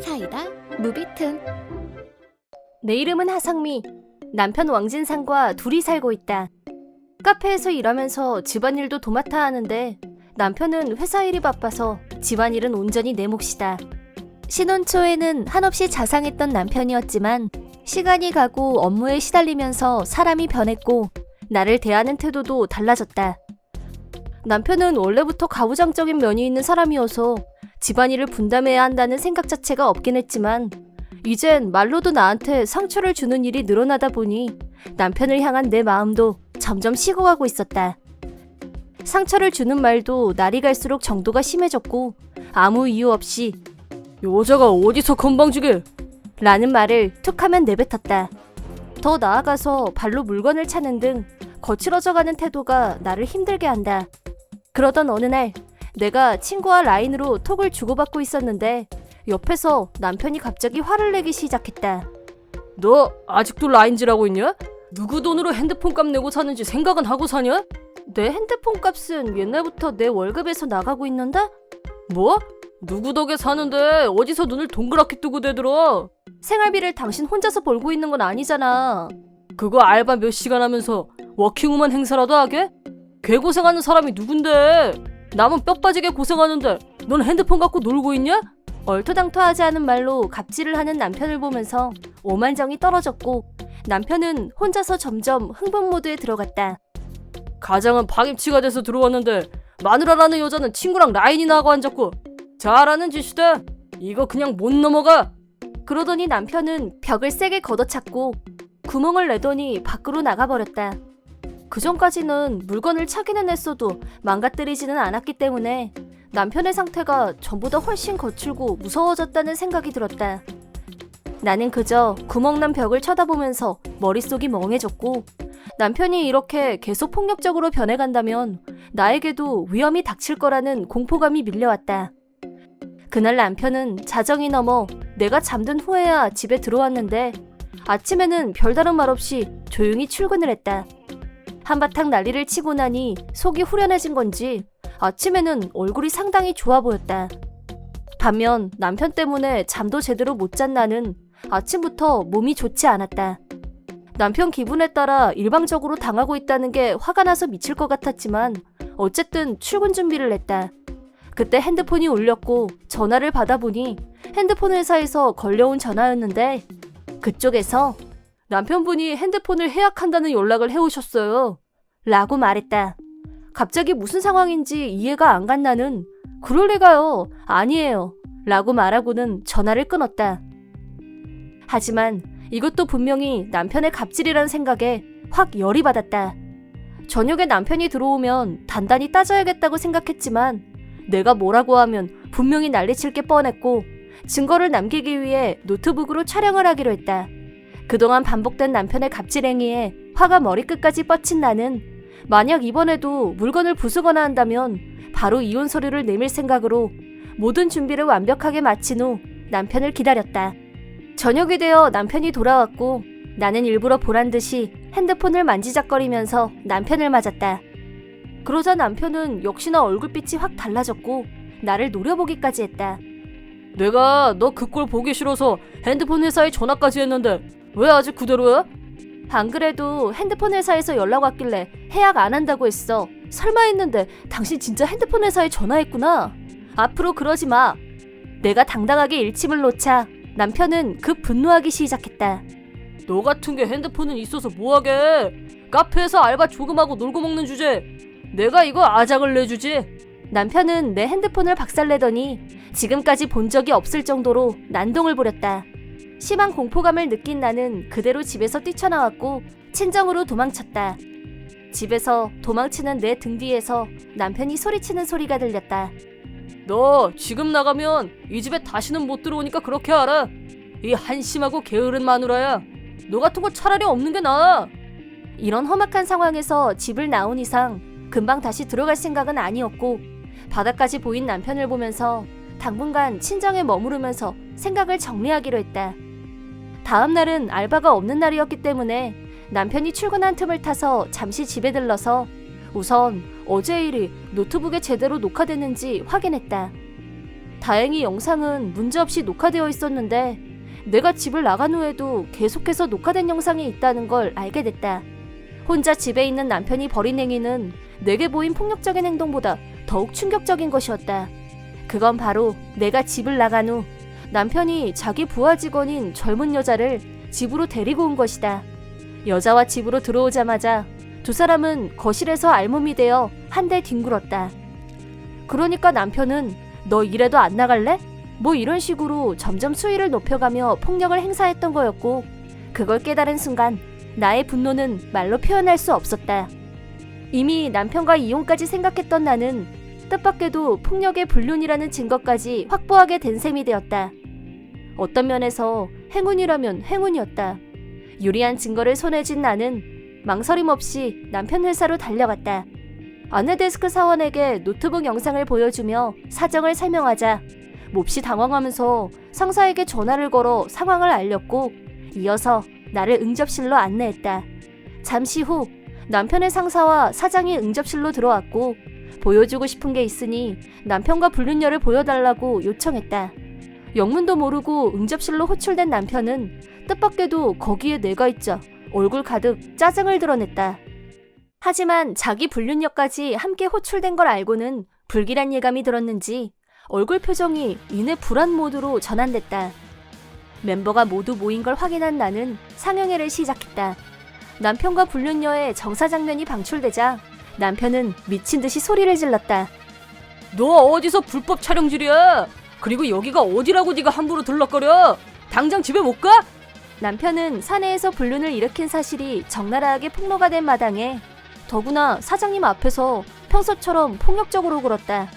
사이다 무비튼 내 이름은 하성미. 남편 왕진상과 둘이 살고 있다. 카페에서 일하면서 집안일도 도맡아 하는데 남편은 회사 일이 바빠서 집안일은 온전히 내 몫이다. 신혼 초에는 한없이 자상했던 남편이었지만 시간이 가고 업무에 시달리면서 사람이 변했고 나를 대하는 태도도 달라졌다. 남편은 원래부터 가부장적인 면이 있는 사람이어서 집안일을 분담해야 한다는 생각 자체가 없긴 했지만 이젠 말로도 나한테 상처를 주는 일이 늘어나다 보니 남편을 향한 내 마음도 점점 식어가고 있었다. 상처를 주는 말도 날이 갈수록 정도가 심해졌고 아무 이유 없이 여자가 어디서 건방지게 라는 말을 툭 하면 내뱉었다. 더 나아가서 발로 물건을 차는 등 거칠어져가는 태도가 나를 힘들게 한다. 그러던 어느 날 내가 친구와 라인으로 톡을 주고받고 있었는데 옆에서 남편이 갑자기 화를 내기 시작했다. 너 아직도 라인질하고 있냐? 누구 돈으로 핸드폰 값 내고 사는지 생각은 하고 사냐? 내 핸드폰 값은 옛날부터 내 월급에서 나가고 있는데? 뭐? 누구 덕에 사는데 어디서 눈을 동그랗게 뜨고 대들어? 생활비를 당신 혼자서 벌고 있는 건 아니잖아. 그거 알바 몇 시간 하면서 워킹우먼 행사라도 하게? 개고생하는 사람이 누군데? 남은 뼈 빠지게 고생하는데 넌 핸드폰 갖고 놀고 있냐? 얼토당토하지 않은 말로 갑질을 하는 남편을 보면서 오만정이 떨어졌고 남편은 혼자서 점점 흥분 모드에 들어갔다. 가장은 파김치가 돼서 들어왔는데 마누라라는 여자는 친구랑 라인이나 하고 앉았고 잘하는 짓이다. 이거 그냥 못 넘어가. 그러더니 남편은 벽을 세게 걷어찼고 구멍을 내더니 밖으로 나가버렸다. 그 전까지는 물건을 차기는 했어도 망가뜨리지는 않았기 때문에 남편의 상태가 전보다 훨씬 거칠고 무서워졌다는 생각이 들었다. 나는 그저 구멍난 벽을 쳐다보면서 머릿속이 멍해졌고 남편이 이렇게 계속 폭력적으로 변해간다면 나에게도 위험이 닥칠 거라는 공포감이 밀려왔다. 그날 남편은 자정이 넘어 내가 잠든 후에야 집에 들어왔는데 아침에는 별다른 말 없이 조용히 출근을 했다. 한바탕 난리를 치고 나니 속이 후련해진 건지 아침에는 얼굴이 상당히 좋아 보였다. 반면 남편 때문에 잠도 제대로 못 잔 나는 아침부터 몸이 좋지 않았다. 남편 기분에 따라 일방적으로 당하고 있다는 게 화가 나서 미칠 것 같았지만 어쨌든 출근 준비를 했다. 그때 핸드폰이 울렸고 전화를 받아보니 핸드폰 회사에서 걸려온 전화였는데 그쪽에서 남편분이 핸드폰을 해약한다는 연락을 해오셨어요. 라고 말했다. 갑자기 무슨 상황인지 이해가 안 간 나는 그럴 리가요. 아니에요. 라고 말하고는 전화를 끊었다. 하지만 이것도 분명히 남편의 갑질이라는 생각에 확 열이 받았다. 저녁에 남편이 들어오면 단단히 따져야겠다고 생각했지만 내가 뭐라고 하면 분명히 난리칠 게 뻔했고 증거를 남기기 위해 노트북으로 촬영을 하기로 했다. 그동안 반복된 남편의 갑질행위에 화가 머리끝까지 뻗친 나는 만약 이번에도 물건을 부수거나 한다면 바로 이혼 서류를 내밀 생각으로 모든 준비를 완벽하게 마친 후 남편을 기다렸다. 저녁이 되어 남편이 돌아왔고 나는 일부러 보란 듯이 핸드폰을 만지작거리면서 남편을 맞았다. 그러자 남편은 역시나 얼굴빛이 확 달라졌고 나를 노려보기까지 했다. 내가 너 그 꼴 보기 싫어서 핸드폰 회사에 전화까지 했는데 왜 아직 그대로야? 안 그래도 핸드폰 회사에서 연락 왔길래 해약 안 한다고 했어. 설마 했는데 당신 진짜 핸드폰 회사에 전화했구나. 앞으로 그러지 마. 내가 당당하게 일침을 놓자 남편은 급 분노하기 시작했다. 너 같은 게 핸드폰은 있어서 뭐하게? 카페에서 알바 조금 하고 놀고 먹는 주제. 내가 이거 아작을 내주지. 남편은 내 핸드폰을 박살내더니 지금까지 본 적이 없을 정도로 난동을 부렸다. 심한 공포감을 느낀 나는 그대로 집에서 뛰쳐나왔고 친정으로 도망쳤다. 집에서 도망치는 내 등 뒤에서 남편이 소리치는 소리가 들렸다. 너 지금 나가면 이 집에 다시는 못 들어오니까 그렇게 알아. 이 한심하고 게으른 마누라야. 너 같은 거 차라리 없는 게 나아. 이런 험악한 상황에서 집을 나온 이상 금방 다시 들어갈 생각은 아니었고 바닥까지 보인 남편을 보면서 당분간 친정에 머무르면서 생각을 정리하기로 했다. 다음 날은 알바가 없는 날이었기 때문에 남편이 출근한 틈을 타서 잠시 집에 들러서 우선 어제 일이 노트북에 제대로 녹화됐는지 확인했다. 다행히 영상은 문제없이 녹화되어 있었는데 내가 집을 나간 후에도 계속해서 녹화된 영상이 있다는 걸 알게 됐다. 혼자 집에 있는 남편이 벌인 행위는 내게 보인 폭력적인 행동보다 더욱 충격적인 것이었다. 그건 바로 내가 집을 나간 후 남편이 자기 부하 직원인 젊은 여자를 집으로 데리고 온 것이다. 여자와 집으로 들어오자마자 두 사람은 거실에서 알몸이 되어 한 대 뒹굴었다. 그러니까 남편은 너 이래도 안 나갈래? 뭐 이런 식으로 점점 수위를 높여가며 폭력을 행사했던 거였고 그걸 깨달은 순간 나의 분노는 말로 표현할 수 없었다. 이미 남편과 이혼까지 생각했던 나는 뜻밖에도 폭력의 불륜이라는 증거까지 확보하게 된 셈이 되었다. 어떤 면에서 행운이라면 행운이었다. 유리한 증거를 손에 쥔 나는 망설임 없이 남편 회사로 달려갔다. 아내 데스크 사원에게 노트북 영상을 보여주며 사정을 설명하자 몹시 당황하면서 상사에게 전화를 걸어 상황을 알렸고 이어서 나를 응접실로 안내했다. 잠시 후 남편의 상사와 사장이 응접실로 들어왔고 보여주고 싶은 게 있으니 남편과 불륜녀를 보여달라고 요청했다. 영문도 모르고 응접실로 호출된 남편은 뜻밖에도 거기에 내가 있자 얼굴 가득 짜증을 드러냈다. 하지만 자기 불륜녀까지 함께 호출된 걸 알고는 불길한 예감이 들었는지 얼굴 표정이 이내 불안 모드로 전환됐다. 멤버가 모두 모인 걸 확인한 나는 상영회를 시작했다. 남편과 불륜녀의 정사 장면이 방출되자 남편은 미친 듯이 소리를 질렀다. 너 어디서 불법 촬영질이야? 그리고 여기가 어디라고 네가 함부로 들락거려? 당장 집에 못 가? 남편은 사내에서 불륜을 일으킨 사실이 적나라하게 폭로가 된 마당에 더구나 사장님 앞에서 평소처럼 폭력적으로 굴었다.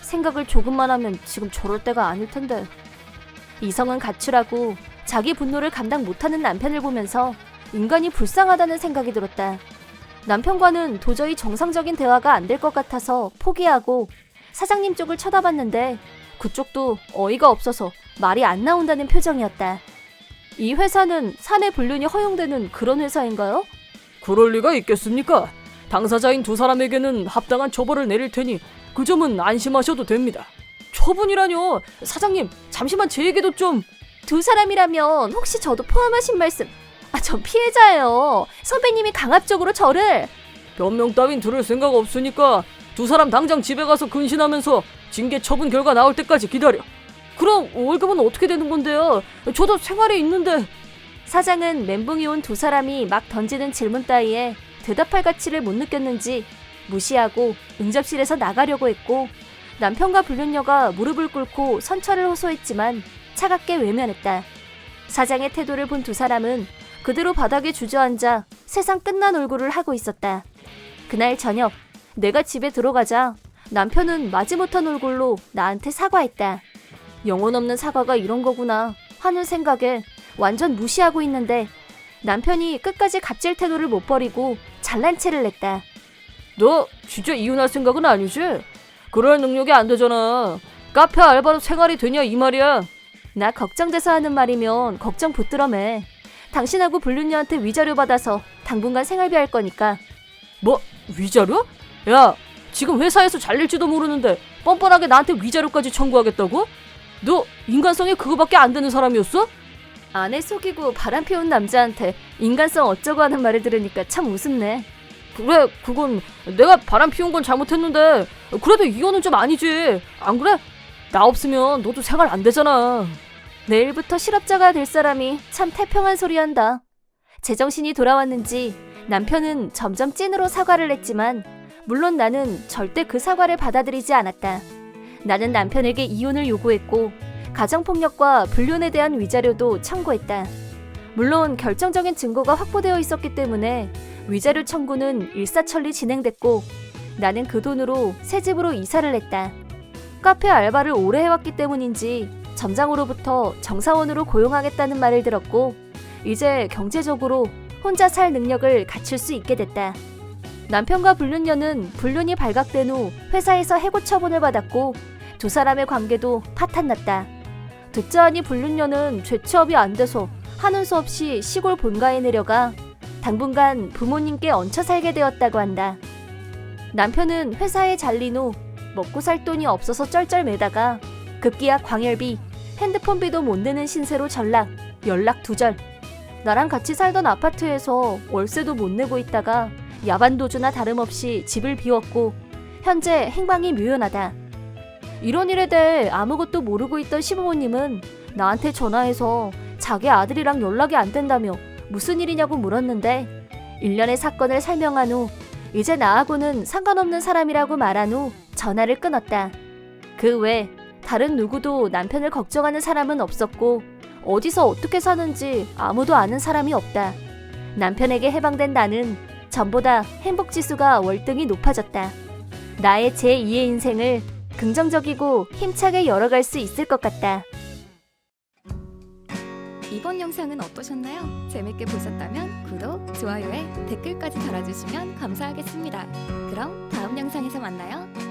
생각을 조금만 하면 지금 저럴 때가 아닐 텐데. 이성은 가출하고 자기 분노를 감당 못하는 남편을 보면서 인간이 불쌍하다는 생각이 들었다. 남편과는 도저히 정상적인 대화가 안 될 것 같아서 포기하고 사장님 쪽을 쳐다봤는데 그쪽도 어이가 없어서 말이 안 나온다는 표정이었다. 이 회사는 사내 불륜이 허용되는 그런 회사인가요? 그럴 리가 있겠습니까? 당사자인 두 사람에게는 합당한 처벌을 내릴 테니 그 점은 안심하셔도 됩니다. 처분이라뇨? 사장님, 잠시만 제 얘기도 좀... 두 사람이라면 혹시 저도 포함하신 말씀? 아, 전 피해자예요. 선배님이 강압적으로 저를 변명 따윈 들을 생각 없으니까 두 사람 당장 집에 가서 근신하면서 징계 처분 결과 나올 때까지 기다려. 그럼 월급은 어떻게 되는 건데요? 저도 생활에 있는데... 사장은 멘붕이 온 두 사람이 막 던지는 질문 따위에 대답할 가치를 못 느꼈는지 무시하고 응접실에서 나가려고 했고 남편과 불륜녀가 무릎을 꿇고 선처를 호소했지만 차갑게 외면했다. 사장의 태도를 본 두 사람은 그대로 바닥에 주저앉아 세상 끝난 얼굴을 하고 있었다. 그날 저녁 내가 집에 들어가자 남편은 마지못한 얼굴로 나한테 사과했다. 영혼 없는 사과가 이런 거구나 하는 생각에 완전 무시하고 있는데 남편이 끝까지 갑질 태도를 못 버리고 잘난 체를 냈다. 너 진짜 이혼할 생각은 아니지? 그럴 능력이 안 되잖아. 카페 알바로 생활이 되냐 이 말이야. 나 걱정돼서 하는 말이면 걱정 붙들어매. 당신하고 불륜녀한테 위자료 받아서 당분간 생활비 할 거니까. 뭐 위자료? 야 지금 회사에서 잘릴지도 모르는데 뻔뻔하게 나한테 위자료까지 청구하겠다고? 너 인간성이 그거밖에 안 되는 사람이었어? 아내 속이고 바람 피운 남자한테 인간성 어쩌고 하는 말을 들으니까 참 우습네. 그래 그건 내가 바람 피운 건 잘못했는데 그래도 이혼은 좀 아니지 안 그래? 나 없으면 너도 생활 안 되잖아 내일부터 실업자가 될 사람이 참 태평한 소리 한다. 제정신이 돌아왔는지 남편은 점점 찐으로 사과를 했지만 물론 나는 절대 그 사과를 받아들이지 않았다. 나는 남편에게 이혼을 요구했고 가정폭력과 불륜에 대한 위자료도 청구했다. 물론 결정적인 증거가 확보되어 있었기 때문에 위자료 청구는 일사천리 진행됐고 나는 그 돈으로 새 집으로 이사를 했다. 카페 알바를 오래 해왔기 때문인지 점장으로부터 정사원으로 고용하겠다는 말을 들었고 이제 경제적으로 혼자 살 능력을 갖출 수 있게 됐다. 남편과 불륜녀는 불륜이 발각된 후 회사에서 해고 처분을 받았고 두 사람의 관계도 파탄났다. 듣자 하니 불륜녀는 죄취업이 안 돼서 하는 수 없이 시골 본가에 내려가 당분간 부모님께 얹혀 살게 되었다고 한다. 남편은 회사에 잘린 후 먹고 살 돈이 없어서 쩔쩔매다가 급기야 광열비, 핸드폰비도 못 내는 신세로 전락, 연락 두절. 나랑 같이 살던 아파트에서 월세도 못 내고 있다가 야반도주나 다름없이 집을 비웠고 현재 행방이 묘연하다. 이런 일에 대해 아무것도 모르고 있던 시부모님은 나한테 전화해서 자기 아들이랑 연락이 안 된다며 무슨 일이냐고 물었는데 일련의 사건을 설명한 후 이제 나하고는 상관없는 사람이라고 말한 후 전화를 끊었다. 그 외 다른 누구도 남편을 걱정하는 사람은 없었고 어디서 어떻게 사는지 아무도 아는 사람이 없다. 남편에게 해방된 나는 전보다 행복 지수가 월등히 높아졌다. 나의 제2의 인생을 긍정적이고 힘차게 열어갈 수 있을 것 같다. 이번 영상은 어떠셨나요? 재밌게 보셨다면 구독, 좋아요에 댓글까지 달아주시면 감사하겠습니다. 그럼 다음 영상에서 만나요.